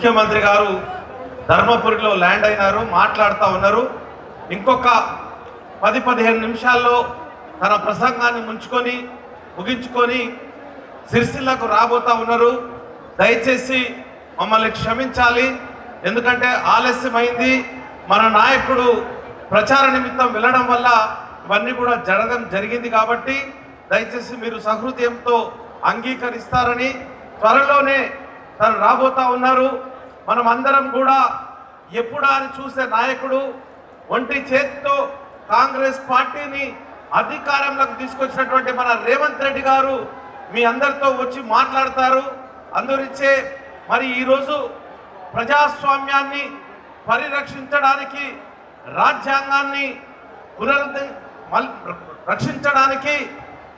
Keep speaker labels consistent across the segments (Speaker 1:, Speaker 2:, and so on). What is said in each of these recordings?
Speaker 1: ముఖ్యమంత్రి గారు ధర్మపురిలో ల్యాండ్ అయినారు మాట్లాడుతూ ఉన్నారు. ఇంకొక పది పదిహేను నిమిషాల్లో తన ప్రసంగాన్ని ముంచుకొని ముగించుకొని సిరిసిల్లకు రాబోతా ఉన్నారు. దయచేసి మమ్మల్ని క్షమించాలి. ఎందుకంటే ఆలస్యమైంది. మన నాయకుడు ప్రచార నిమిత్తం వెళ్ళడం వల్ల ఇవన్నీ కూడా జరగడం జరిగింది కాబట్టి దయచేసి మీరు సహృదయంతో అంగీకరిస్తారని త్వరలోనే తను రాబోతా ఉన్నారు. మనం అందరం కూడా ఎప్పుడా అని చూసే నాయకుడు ఒంటి చేతితో కాంగ్రెస్ పార్టీని అధికారంలోకి తీసుకొచ్చినటువంటి మన రేవంత్ రెడ్డి గారు మీ అందరితో వచ్చి మాట్లాడతారు. అందరిచ్చే మరి ఈరోజు ప్రజాస్వామ్యాన్ని పరిరక్షించడానికి రాజ్యాంగాన్ని పునరుద్ధ మల్- రక్షించడానికి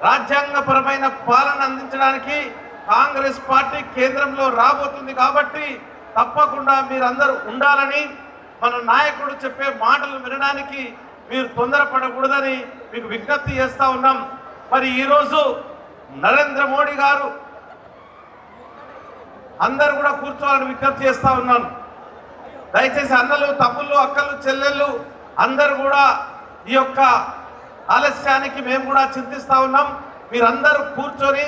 Speaker 1: రాజ్యాంగపరమైన పాలన అందించడానికి కాంగ్రెస్ పార్టీ కేంద్రంలో రాబోతుంది కాబట్టి తప్పకుండా మీరందరూ ఉండాలని మన నాయకుడు చెప్పే మాటలు వినడానికి మీరు తొందరపడకూడదని మీకు విజ్ఞప్తి చేస్తూ ఉన్నాం. మరి ఈరోజు నరేంద్ర మోడీ గారు అందరు కూడా కూర్చోవాలని విజ్ఞప్తి చేస్తూ ఉన్నాను. దయచేసి అన్నలు తమ్ముళ్ళు అక్కలు చెల్లెళ్ళు అందరూ కూడా ఈ యొక్క ఆలస్యానికి మేము కూడా చింతిస్తూ ఉన్నాం. మీరందరూ కూర్చొని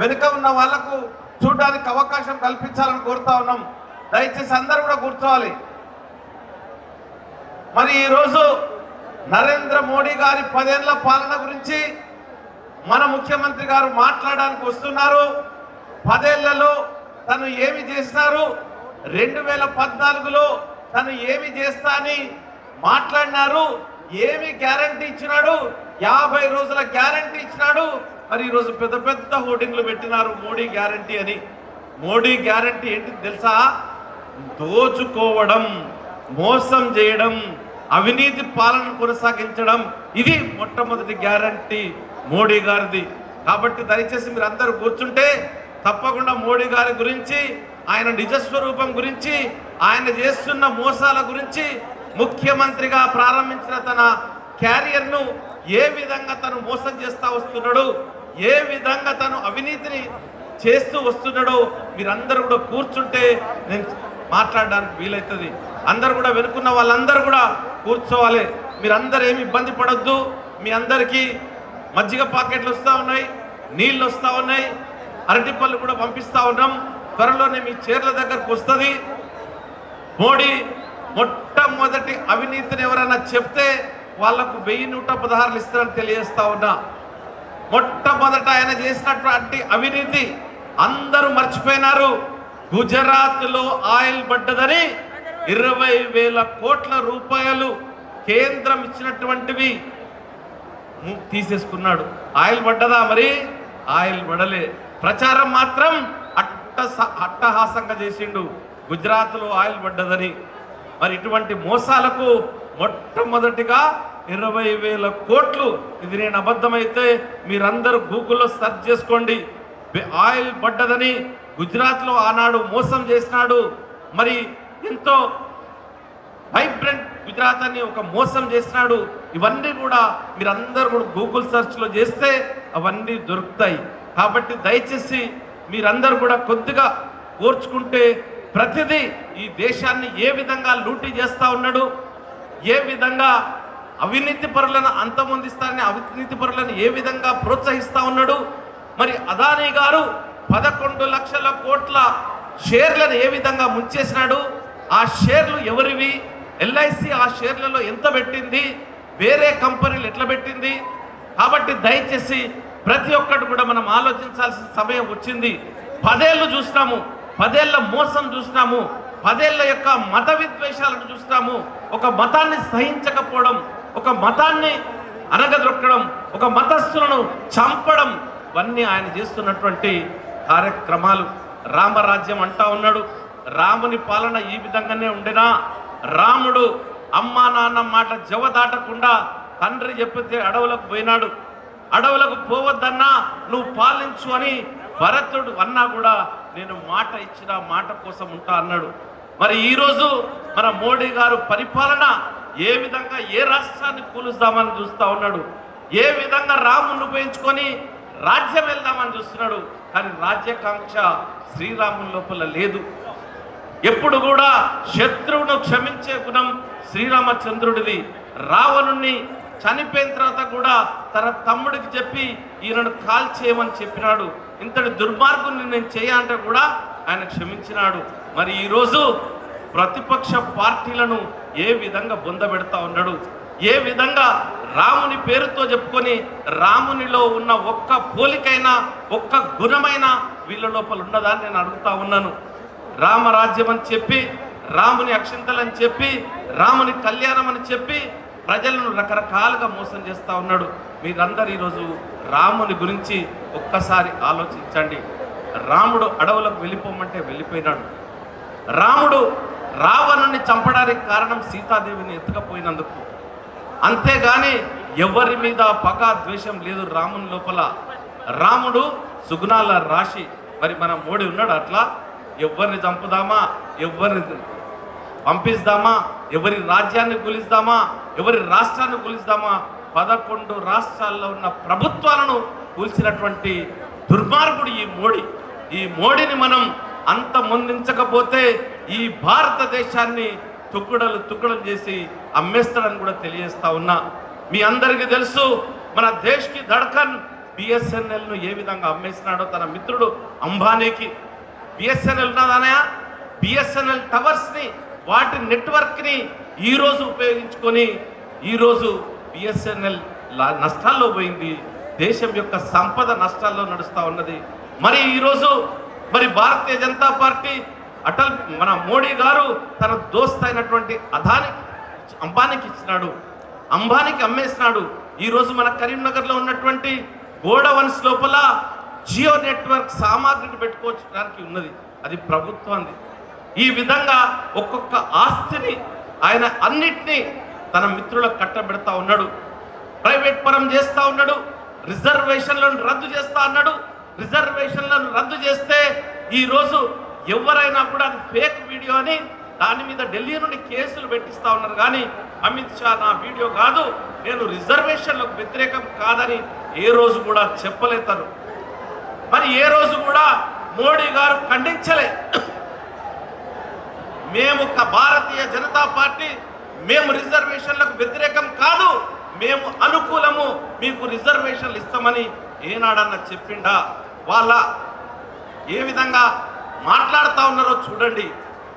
Speaker 1: వెనుక ఉన్న వాళ్ళకు చూడడానికి అవకాశం కల్పించాలని కోరుతా ఉన్నాం. దయచేసి అందరూ కూడా కూర్చోవాలి. మరి ఈరోజు నరేంద్ర మోడీ గారి పదేళ్ళ పాలన గురించి మన ముఖ్యమంత్రి గారు మాట్లాడడానికి వస్తున్నారు. పదేళ్ళలో తను ఏమి చేసినారు? రెండు వేల పద్నాలుగులో తను ఏమి చేస్తా అని మాట్లాడినారు. ఏమి గ్యారంటీ ఇచ్చినాడు? యాభై రోజుల గ్యారంటీ ఇచ్చినాడు. మరి ఈరోజు పెద్ద పెద్ద హోర్డింగ్లు పెట్టినారు మోడీ గ్యారంటీ అని. మోడీ గ్యారంటీ ఏంటి తెలుసా? దోచుకోవడం మోసం చేయడం అవినీతి పాలన కొనసాగించడం ఇది మొట్టమొదటి గ్యారంటీ మోడీ గారిది. కాబట్టి దయచేసి మీరు అందరూ కూర్చుంటే తప్పకుండా మోడీ గారి గురించి ఆయన నిజస్వరూపం గురించి ఆయన చేస్తున్న మోసాల గురించి ముఖ్యమంత్రిగా ప్రారంభించిన తన క్యారియర్ను ఏ విధంగా తను మోసం చేస్తూ వస్తున్నాడు ఏ విధంగా తను అవినీతిని చేస్తూ వస్తున్నాడో మీరందరూ కూడా కూర్చుంటే నేను మాట్లాడడానికి వీలవుతుంది అందరు కూడా వెనుకున్న వాళ్ళందరూ కూడా కూర్చోవాలి. మీరందరూ ఏమి ఇబ్బంది పడొద్దు. మీ అందరికీ మజ్జిగ పాకెట్లు వస్తూ ఉన్నాయి నీళ్ళు వస్తూ ఉన్నాయి అరటిపళ్ళు కూడా పంపిస్తా ఉన్నాం. త్వరలోనే మీ చీరల దగ్గరకు వస్తుంది. మోడీ మొట్టమొదటి అవినీతిని ఎవరైనా చెప్తే వాళ్ళకు వెయ్యి నూట పదహారులు ఇస్తారని తెలియజేస్తా ఉన్నా. మొట్టమొదట ఆయన చేసినటువంటి అవినీతి అందరూ మర్చిపోయినారు. గుజరాత్లో ఆయిల్ పడ్డదని ఇరవై వేల కోట్ల రూపాయలు కేంద్రం ఇచ్చినటువంటివి తీసేసుకున్నాడు. ఆయిల్ పడ్డదా మరి? ఆయిల్ పడలే. ప్రచారం మాత్రం అట్ట అట్టహాసంగా చేసిండు. గుజరాత్లో ఆయిల్ పడ్డదని. మరి ఇటువంటి మోసాలకు మొట్టమొదటిగా ఇరవై వేల కోట్లు. ఇది నేను అబద్ధమైతే మీరందరూ గూగుల్లో సెర్చ్ చేసుకోండి. ఆయిల్ పడ్డదని గుజరాత్లో ఆనాడు మోసం చేసినాడు. మరి ఎంతో వైబ్రెంట్ గుజరాత్ అని ఒక మోసం చేసినాడు. ఇవన్నీ కూడా మీరందరూ కూడా గూగుల్ సెర్చ్లో చేస్తే అవన్నీ దొరుకుతాయి. కాబట్టి దయచేసి మీరందరూ కూడా కొద్దిగా ఓర్చుకుంటే ప్రతిదీ ఈ దేశాన్ని ఏ విధంగా లూటీ చేస్తా ఉన్నాడు ఏ విధంగా అవినీతి పరులను అంతమొందిస్తారని అవినీతి పరులను ఏ విధంగా ప్రోత్సహిస్తూ ఉన్నాడు. మరి అదానీ గారు పదకొండు లక్షల కోట్ల షేర్లను ఏ విధంగా ముంచేసినాడు? ఆ షేర్లు ఎవరివి? ఎల్ఐసి ఆ షేర్లలో ఎంత పెట్టింది? వేరే కంపెనీలు ఎట్లా పెట్టింది? కాబట్టి దయచేసి ప్రతి ఒక్కటి కూడా మనం ఆలోచించాల్సిన సమయం వచ్చింది. పదేళ్ళు చూసినాము. పదేళ్ళ మోసం చూసినాము. పదేళ్ళ యొక్క మత విద్వేషాలను చూసినాము. ఒక మతాన్ని సహించకపోవడం ఒక మతాన్ని అనగదొక్కడం ఒక మతస్థులను చంపడం ఇవన్నీ ఆయన చేస్తున్నటువంటి కార్యక్రమాలు రామరాజ్యం అంటా ఉన్నాడు. రాముని పాలన ఈ విధంగానే ఉండినా రాముడు అమ్మా నాన్న మాట జవదాటకుండా తండ్రి చెప్పితే అడవులకు పోయినాడు. అడవులకు పోవద్దన్నా నువ్వు పాలించు అని భరతుడు అన్నా కూడా నేను మాట ఇచ్చిన మాట కోసం ఉంటా అన్నాడు. మరి ఈరోజు మన మోడీ గారు పరిపాలన ఏ విధంగా ఏ రాష్ట్రాన్ని కూలుస్తామని చూస్తా ఉన్నాడు. ఏ విధంగా రాముని ఉపయోగించుకొని రాజ్యం వెళ్దామని చూస్తున్నాడు. కానీ రాజ్యాకాంక్ష శ్రీరాముని లోపల లేదు. ఎప్పుడు కూడా శత్రువును క్షమించే గుణం శ్రీరామచంద్రుడిది. రావణుణ్ణి చనిపోయిన తర్వాత కూడా తన తమ్ముడికి చెప్పి ఈయనను కాల్చేయమని చెప్పినాడు. ఇంతటి దుర్మార్గుని నేను చేయాలంటే కూడా ఆయన క్షమించినాడు. మరి ఈరోజు ప్రతిపక్ష పార్టీలను ఏ విధంగా బొందబెడతా ఉన్నాడు? ఏ విధంగా రాముని పేరుతో చెప్పుకొని రామునిలో ఉన్న ఒక్క పోలికైనా ఒక్క గుణమైన వీళ్ళ లోపల ఉన్నదా అని నేను అడుగుతా ఉన్నాను. రామరాజ్యం అని చెప్పి రాముని అక్షింతలని చెప్పి రాముని కళ్యాణం అని చెప్పి ప్రజలను రకరకాలుగా మోసం చేస్తూ ఉన్నాడు. మీరందరూ ఈరోజు రాముని గురించి ఒక్కసారి ఆలోచించండి. రాముడు అడవులకు వెళ్ళిపోమంటే వెళ్ళిపోయినాడు. రాముడు రావణుని చంపడానికి కారణం సీతాదేవిని ఎత్తుకపోయినందుకు. అంతేగాని ఎవరి మీద పగ ద్వేషం లేదు రాముని లోపల. రాముడు సుగుణాల రాశి. మరి మన మోడీ ఉన్నాడు అట్లా? ఎవరిని చంపుదామా? ఎవరిని పంపిస్తామా? ఎవరి రాజ్యాన్ని కూలిస్తామా? ఎవరి రాష్ట్రాన్ని కూలిస్తామా? పదకొండు రాష్ట్రాల్లో ఉన్న ప్రభుత్వాలను కూల్చినటువంటి దుర్మార్గుడు ఈ మోడీ. ఈ మోడీని మనం అంత ముందించకపోతే ఈ భారతదేశాన్ని తుక్కుడలు తుక్కుడలు చేసి అమ్మేస్తాడని కూడా తెలియజేస్తా ఉన్నా. మీ అందరికీ తెలుసు మన దేశ్కి ధడ్కన్ బిఎస్ఎన్ఎల్ను ఏ విధంగా అమ్మేసినాడో తన మిత్రుడు అంబానీకి. బిఎస్ఎన్ఎల్ ఉన్నదానయా బిఎస్ఎన్ఎల్ టవర్స్ని వాటి నెట్వర్క్ని ఈరోజు ఉపయోగించుకొని ఈరోజు బిఎస్ఎన్ఎల్ నష్టాల్లో పోయింది. దేశం యొక్క సంపద నష్టాల్లో నడుస్తూ ఉన్నది. మరి ఈరోజు మరి భారతీయ జనతా పార్టీ అటల్ మన మోడీ గారు తన దోస్త్ అయినటువంటి అదాని అంబానీకి ఇచ్చినాడు. అంబానీకి అమ్మేసినాడు. ఈరోజు మన కరీంనగర్లో ఉన్నటువంటి గోడవన్స్ లోపల జియో నెట్వర్క్ సామాగ్రిని పెట్టుకోవడానికి ఉన్నది. అది ప్రభుత్వాన్ని ఈ విధంగా ఒక్కొక్క ఆస్తిని ఆయన అన్నిటినీ తన మిత్రులకు కట్టబెడతా ఉన్నాడు. ప్రైవేట్ పరం చేస్తూ ఉన్నాడు. రిజర్వేషన్లను రద్దు చేస్తా అన్నాడు రిజర్వేషన్లను రద్దు చేస్తే ఈరోజు ఎవరైనా కూడా అది ఫేక్ వీడియో అని దాని మీద ఢిల్లీ నుండి కేసులు పెట్టిస్తా ఉన్నారు. కానీ అమిత్ షా నా వీడియో కాదు నేను రిజర్వేషన్లకు వ్యతిరేకం కాదని ఏ రోజు కూడా చెప్పలేతారు మరి ఏ రోజు కూడా మోడీ గారు ఖండించలే. మేము ఒక భారతీయ జనతా పార్టీ మేము రిజర్వేషన్లకు వ్యతిరేకం కాదు మేము అనుకూలము మీకు రిజర్వేషన్లు ఇస్తామని ఏనాడన్నా చెప్పిండా? వాళ్ళ ఏ విధంగా మాట్లాడుతూ ఉన్నారో చూడండి.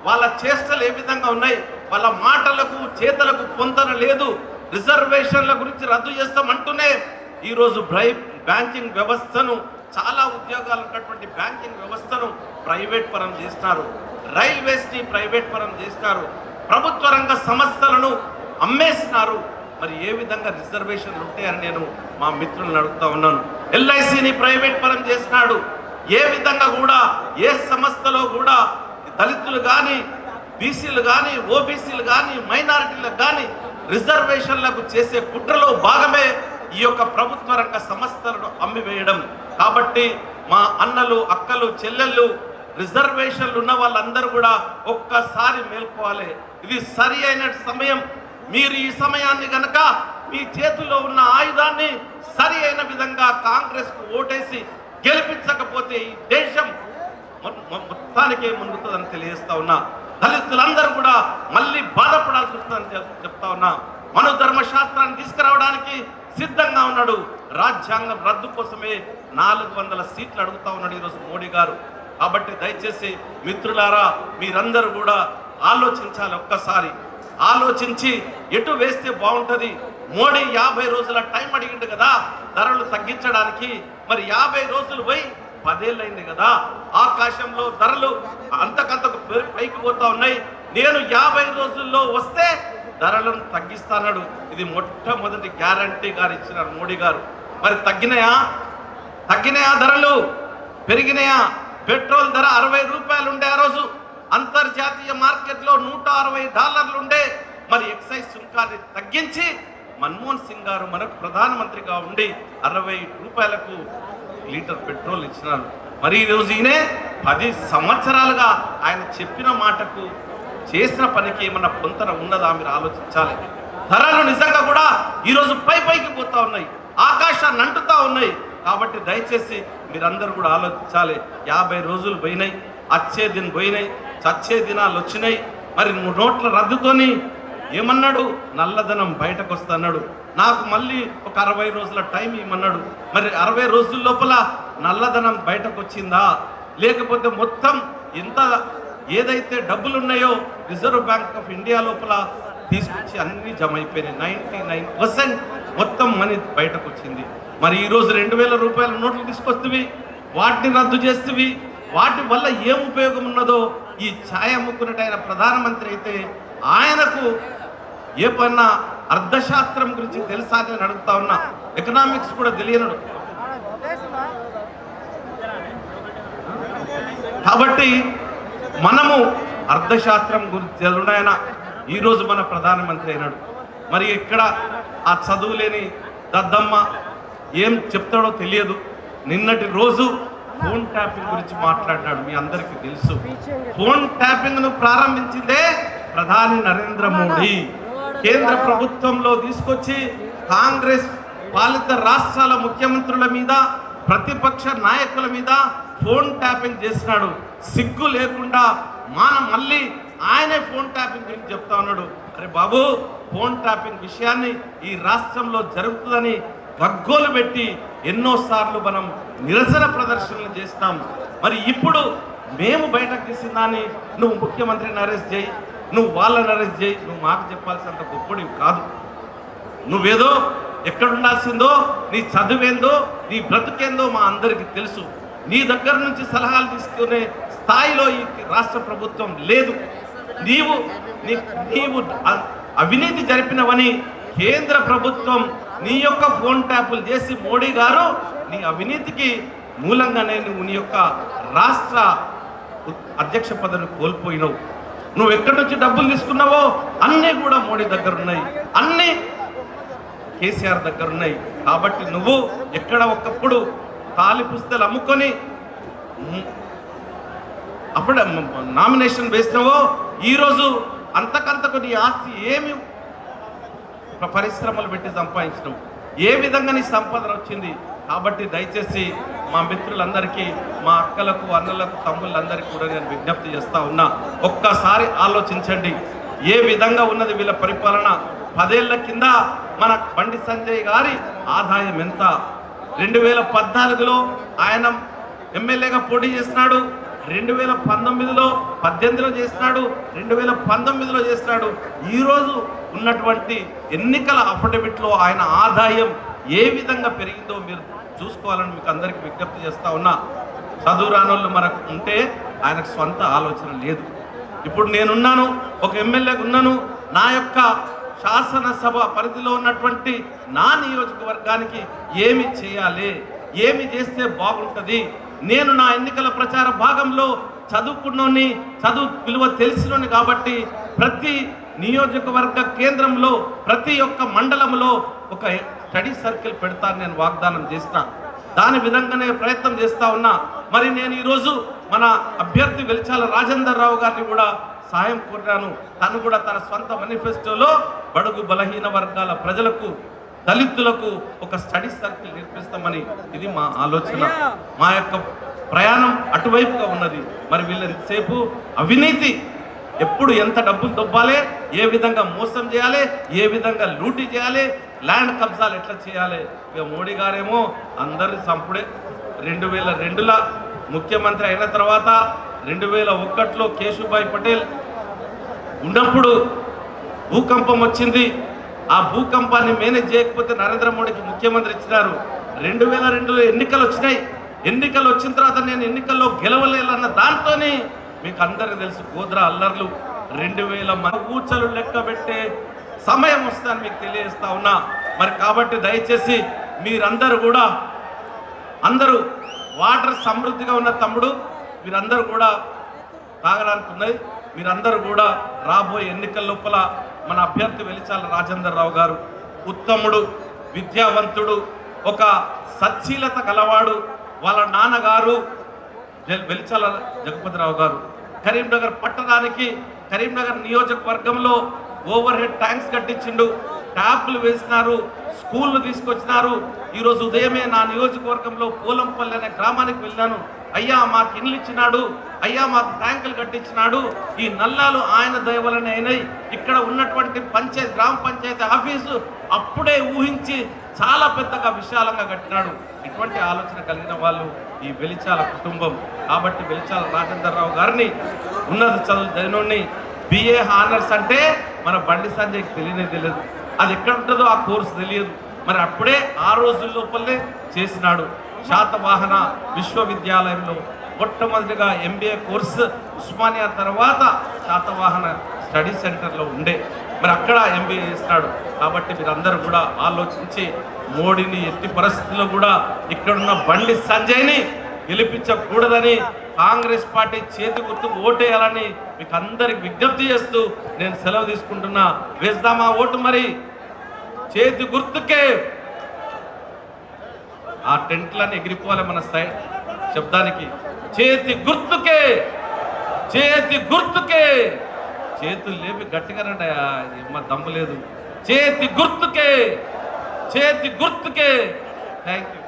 Speaker 1: వాళ్ళ చేష్టలు ఏ విధంగా ఉన్నాయి? వాళ్ళ మాటలకు చేతలకు పొందన లేదు. రిజర్వేషన్ల గురించి రద్దు చేస్తామంటూనే ఈరోజు బ్రై బ్యాంకింగ్ వ్యవస్థను చాలా ఉద్యోగాలు ఉన్నటువంటి బ్యాంకింగ్ వ్యవస్థను ప్రైవేట్ పరం చేస్తారు. రైల్వేస్ని ప్రైవేట్ పరం చేస్తారు. ప్రభుత్వ రంగ సంస్థలను అమ్మేస్తున్నారు మరి ఏ విధంగా రిజర్వేషన్లు ఉంటాయని నేను మా మిత్రులను అడుగుతా ఉన్నాను. ఎల్ఐసిని ప్రైవేట్ పరం చేసినాడు. ఏ విధంగా కూడా ఏ సంస్థలో కూడా దళితులు కానీ బీసీలు కానీ ఓబీసీలు కానీ మైనారిటీలకు కానీ రిజర్వేషన్లకు చేసే కుట్రలో భాగమే ఈ యొక్క ప్రభుత్వ రంగ సంస్థలను అమ్మివేయడం. కాబట్టి మా అన్నలు అక్కలు చెల్లెళ్ళు రిజర్వేషన్లు ఉన్న వాళ్ళందరూ కూడా ఒక్కసారి మేల్కోవాలి. ఇది సరి అయిన సమయం. మీరు ఈ సమయాన్ని గనక మీ చేతిలో ఉన్న ఆయుధాన్ని సరి అయిన విధంగా కాంగ్రెస్కు ఓటేసి గెలిపించకపోతే ఈ దేశం మొత్తానికే మునుగుతుందని తెలియజేస్తా ఉన్నా. దళితులందరూ కూడా మళ్ళీ బాధపడాల్సి వస్తుందని చెప్తా ఉన్నా. మనోధర్మ ధర్మశాస్త్రాన్ని తీసుకురావడానికి సిద్ధంగా ఉన్నాడు. రాజ్యాంగం రద్దు కోసమే నాలుగు వందల సీట్లు అడుగుతా ఉన్నాడు ఈరోజు మోడీ గారు. కాబట్టి దయచేసి మిత్రులారా మీరందరూ కూడా ఆలోచించాలి ఒక్కసారి. ఆలోచించి ఎటు వేస్తే బాగుంటుంది మోడీ యాభై రోజుల టైం అడిగిండు కదా ధరలు తగ్గించడానికి. మరి యాభై రోజులు పోయి పదేళ్ళైంది కదా ఆకాశంలో ధరలు అంతకంతకు పైకి పోతా ఉన్నాయి. నేను యాభై రోజుల్లో వస్తే ధరలను తగ్గిస్తానడు. ఇది మొట్టమొదటి గ్యారంటీ గారు ఇచ్చినారు మోడీ గారు. మరి తగ్గినాయా? తగ్గినాయా ధరలు? పెరిగినాయా? పెట్రోల్ ధర అరవై రూపాయలు ఉండే ఆ రోజు. అంతర్జాతీయ మార్కెట్లో నూట అరవై డాలర్లు ఉండే మరి ఎక్సైజ్ సుంకాన్ని తగ్గించి మన్మోహన్ సింగ్ గారు మనకు ప్రధానమంత్రిగా ఉండి అరవై రూపాయలకు లీటర్ పెట్రోల్ ఇచ్చినారు. మరి ఈరోజు ఈయనే పది సంవత్సరాలుగా ఆయన చెప్పిన మాటకు చేసిన పనికి ఏమన్నా పొంతన ఉన్నదా మీరు ఆలోచించాలి. ధరలు నిజంగా కూడా ఈరోజు పై పైకి పోతా ఉన్నాయి. ఆకాశాన్ని అంటుతా ఉన్నాయి. కాబట్టి దయచేసి మీరందరూ కూడా ఆలోచించాలి. యాభై రోజులు పోయినాయి అచ్చే దిన పోయినాయి చచ్చే దినాలు వచ్చినాయి. మరి నోట్ల రద్దుతోని ఏమన్నాడు? నల్లధనం బయటకు వస్తన్నాడు నాకు మళ్ళీ ఒక అరవై రోజుల టైం ఇమ్మన్నాడు. మరి అరవై రోజుల లోపల నల్లధనం బయటకు వచ్చిందా లేకపోతే మొత్తం ఎంత ఏదైతే డబ్బులు ఉన్నాయో రిజర్వ్ బ్యాంక్ ఆఫ్ ఇండియా లోపల తీసుకొచ్చి అన్ని జమ అయిపోయినాయి నైంటీ నైన్ పర్సెంట్ మొత్తం మనీ బయటకు వచ్చింది మరి ఈరోజు రెండు వేల రూపాయల నోట్లు తీసుకొస్తేవి వాటిని రద్దు చేస్తేవి వాటి వల్ల ఏం ఉపయోగం ఉన్నదో ఈ ఛాయ ముక్కునటైన ప్రధానమంత్రి అయితే ఆయనకు ఏ పైన అర్థశాస్త్రం గురించి తెలుసా అని నేను అడుగుతా ఉన్నా. ఎకనామిక్స్ కూడా తెలియనడు. కాబట్టి మనము అర్థశాస్త్రం గురించి తెలుడాయన ఈరోజు మన ప్రధానమంత్రి అయినాడు. మరి ఇక్కడ ఆ చదువు లేని దద్దమ్మ ఏం చెప్తాడో తెలియదు. నిన్నటి రోజు ఫోన్ ట్యాపింగ్ గురించి మాట్లాడినాడు మీ అందరికీ తెలుసు. ఫోన్ ట్యాపింగ్ను ప్రారంభించిందే ప్రధాని నరేంద్ర మోడీ. కేంద్ర ప్రభుత్వంలో తీసుకొచ్చి కాంగ్రెస్ పాలిత రాష్ట్రాల ముఖ్యమంత్రుల మీద ప్రతిపక్ష నాయకుల మీద ఫోన్ ట్యాపింగ్ చేసినాడు సిగ్గు లేకుండా మన మళ్ళీ ఆయనే ఫోన్ ట్యాపింగ్ గురించి చెప్తా ఉన్నాడు. అరే బాబు ఫోన్ ట్యాపింగ్ విషయాన్ని ఈ రాష్ట్రంలో జరుగుతుందని గగ్గోలు పెట్టి ఎన్నోసార్లు మనం నిరసన ప్రదర్శనలు చేస్తాం. మరి ఇప్పుడు మేము బయటకు తీసిన దాన్ని నువ్వు ముఖ్యమంత్రిని అరెస్ట్ చేయి నువ్వు వాళ్ళని అరెస్ట్ చేయి. నువ్వు మాకు చెప్పాల్సినంత గొప్పడి కాదు. నువ్వేదో ఎక్కడ ఉండాల్సిందో నీ చదువేందో నీ బ్రతుకేందో మా అందరికీ తెలుసు. నీ దగ్గర నుంచి సలహాలు తీసుకునే స్థాయిలో ఈ రాష్ట్ర ప్రభుత్వం లేదు. నీవు నీ- నీవు అవినీతి జరిపినవని కేంద్ర ప్రభుత్వం నీ యొక్క ఫోన్ ట్యాపులు చేసి మోడీ గారు నీ అవినీతికి మూలంగానే నువ్వు నీ యొక్క రాష్ట్ర అధ్యక్ష పదవిని కోల్పోయినావు. నువ్వు ఎక్కడి నుంచి డబ్బులు తీసుకున్నావో అన్నీ కూడా మోడీ దగ్గర ఉన్నాయి. అన్నీ కేసీఆర్ దగ్గర ఉన్నాయి. కాబట్టి నువ్వు ఎక్కడ ఒకప్పుడు తాలి పుస్తలు అమ్ముకొని అప్పుడు నామినేషన్ వేసినావో ఈరోజు అంతకంతకు నీ ఆస్తి ఏమి పరిశ్రమలు పెట్టి సంపాదించడం ఏ విధంగా నీ సంపాదన వచ్చింది? కాబట్టి దయచేసి మా మిత్రులందరికీ మా అక్కలకు అన్నలకు తమ్ముళ్ళందరికీ కూడా నేను విజ్ఞప్తి చేస్తూ ఉన్నా. ఒక్కసారి ఆలోచించండి. ఏ విధంగా ఉన్నది వీళ్ళ పరిపాలన? పదేళ్ళ కింద మన బండి సంజయ్ గారి ఆదాయం ఎంత? రెండు వేల పద్నాలుగులో ఆయన ఎమ్మెల్యేగా పోటీ చేసినాడు. రెండు వేల పంతొమ్మిదిలో పద్దెనిమిదిలో చేసినాడు. రెండు వేల పంతొమ్మిదిలో చేసినాడు. ఈరోజు ఉన్నటువంటి ఎన్నికల అఫిడవిట్లో ఆయన ఆదాయం ఏ విధంగా పెరిగిందో మీరు చూసుకోవాలని మీకు అందరికీ విజ్ఞప్తి చేస్తూ ఉన్నా. చదువు రానోళ్ళు మనకు ఉంటే ఆయనకు స్వంత ఆలోచన లేదు. ఇప్పుడు నేనున్నాను ఒక ఎమ్మెల్యేగా ఉన్నాను నా యొక్క శాసనసభ పరిధిలో ఉన్నటువంటి నా నియోజకవర్గానికి ఏమి చేయాలి ఏమి చేస్తే బాగుంటుంది? నేను నా ఎన్నికల ప్రచార భాగంలో చదువుకున్నోని చదువు విలువ తెలిసినోని కాబట్టి ప్రతి నియోజకవర్గ కేంద్రంలో ప్రతి ఒక్క మండలంలో ఒక స్టడీ సర్కిల్ పెడతాను నేను వాగ్దానం చేసిన దాని విధంగానే ప్రయత్నం చేస్తా ఉన్నా. మరి నేను ఈరోజు మన అభ్యర్థి వెలిచాల రాజేందర్ రావు గారిని కూడా సహాయం కోరాను. తను కూడా తన సొంత మేనిఫెస్టోలో బడుగు బలహీన వర్గాల ప్రజలకు దళితులకు ఒక స్టడీ సర్కిల్ నిర్మిస్తామని ఇది మా ఆలోచన. మా యొక్క ప్రయాణం అటువైపుగా ఉన్నది. మరి వీళ్ళంతసేపు అవినీతి ఎప్పుడు ఎంత డబ్బులు దొబ్బాలి ఏ విధంగా మోసం చేయాలి ఏ విధంగా లూటీ చేయాలి ల్యాండ్ కబ్జాలు ఎట్లా చేయాలి? ఇక మోడీ గారేమో అందరిని చంపుడే. రెండు వేల రెండుల ముఖ్యమంత్రి అయిన తర్వాత రెండు వేల ఒకటిలో కేశుభాయ్ పటేల్ ఉన్నప్పుడు భూకంపం వచ్చింది. ఆ భూకంపాన్ని మేనేజ్ చేయకపోతే నరేంద్ర మోడీకి ముఖ్యమంత్రి ఇచ్చినారు. రెండు వేల రెండులో ఎన్నికలు వచ్చినాయి. ఎన్నికలు వచ్చిన తర్వాత నేను ఎన్నికల్లో గెలవలేదన్న దాంతోనే మీకు అందరికీ తెలుసు గోద్రా అల్లర్లు. రెండు వేల మన కూచలు లెక్క పెట్టే సమయం వస్తుందని మీకు తెలియజేస్తా ఉన్నా. మరి కాబట్టి దయచేసి మీరందరూ కూడా అందరూ వాటర్ సమృద్ధిగా ఉన్న తమ్ముడు మీరందరూ కూడా తాగడానికి ఉన్నది. మీరందరూ కూడా రాబోయే ఎన్నికల లోపల మన అభ్యర్థి వెలిచాల రాజేందర్ రావు గారు ఉత్తముడు విద్యావంతుడు ఒక సచ్చీలత కలవాడు వాళ్ళ నాన్నగారు వెలిచాల జగపతిరావు గారు. కరీంనగర్ పట్టణానికి కరీంనగర్ నియోజకవర్గంలో ఓవర్ హెడ్ ట్యాంక్స్ కట్టించిండు. ట్యాప్లు వేసినారు. స్కూళ్ళు తీసుకొచ్చినారు. ఈరోజు ఉదయమే నా నియోజకవర్గంలో పూలంపల్లి అనే గ్రామానికి వెళ్ళాను. అయ్యా మాకు ఇల్లు ఇచ్చినాడు. అయ్యా మాకు ట్యాంకులు కట్టించినాడు. ఈ నల్లాలు ఆయన దయవలనే అయినాయి. ఇక్కడ ఉన్నటువంటి పంచాయతీ గ్రామ పంచాయతీ ఆఫీసు అప్పుడే ఊహించి చాలా పెద్దగా విశాలంగా కట్టినాడు. ఇటువంటి ఆలోచన కలిగిన వాళ్ళు ఈ వెలిచాల కుటుంబం. కాబట్టి వెలిచాల రాజేంద్రరావు గారిని ఉన్నత చదువు చదివినోడిని బిఏ హానర్స్ అంటే మన బండి సంజయ్కి తెలియనే తెలియదు. అది ఎక్కడ ఉంటుందో ఆ కోర్సు తెలియదు. మరి అప్పుడే ఆ రోజుల లోపలనే చేసినాడు. శాతవాహన విశ్వవిద్యాలయంలో మొట్టమొదటిగా ఎంబీఏ కోర్సు ఉస్మానియా తర్వాత శాతవాహన స్టడీ సెంటర్లో ఉండే. మరి అక్కడ ఎంబీఏ చేస్తాడు. కాబట్టి మీరందరూ కూడా ఆలోచించి మోడీని ఎట్టి పరిస్థితుల్లో కూడా ఇక్కడున్న బండి సంజయ్ని గెలిపించకూడదని కాంగ్రెస్ పార్టీ చేతి గుర్తు ఓటేయాలని మీకు అందరికి విజ్ఞప్తి చేస్తూ నేను సెలవు తీసుకుంటున్నా. వేస్తామా ఓటు మరి? చేతి గుర్తుకే. ఆ టెంట్లన్నీ ఎగిరిపోవాలి మన సైడ్ శబ్దానికి. చేతి గుర్తుకే. చేతి గుర్తుకే. చేతులు లేపి గట్టిగా రండి మా దమ్ము లేదు. చేతి గుర్తుకే. చేతి గుర్తుకే. Thank you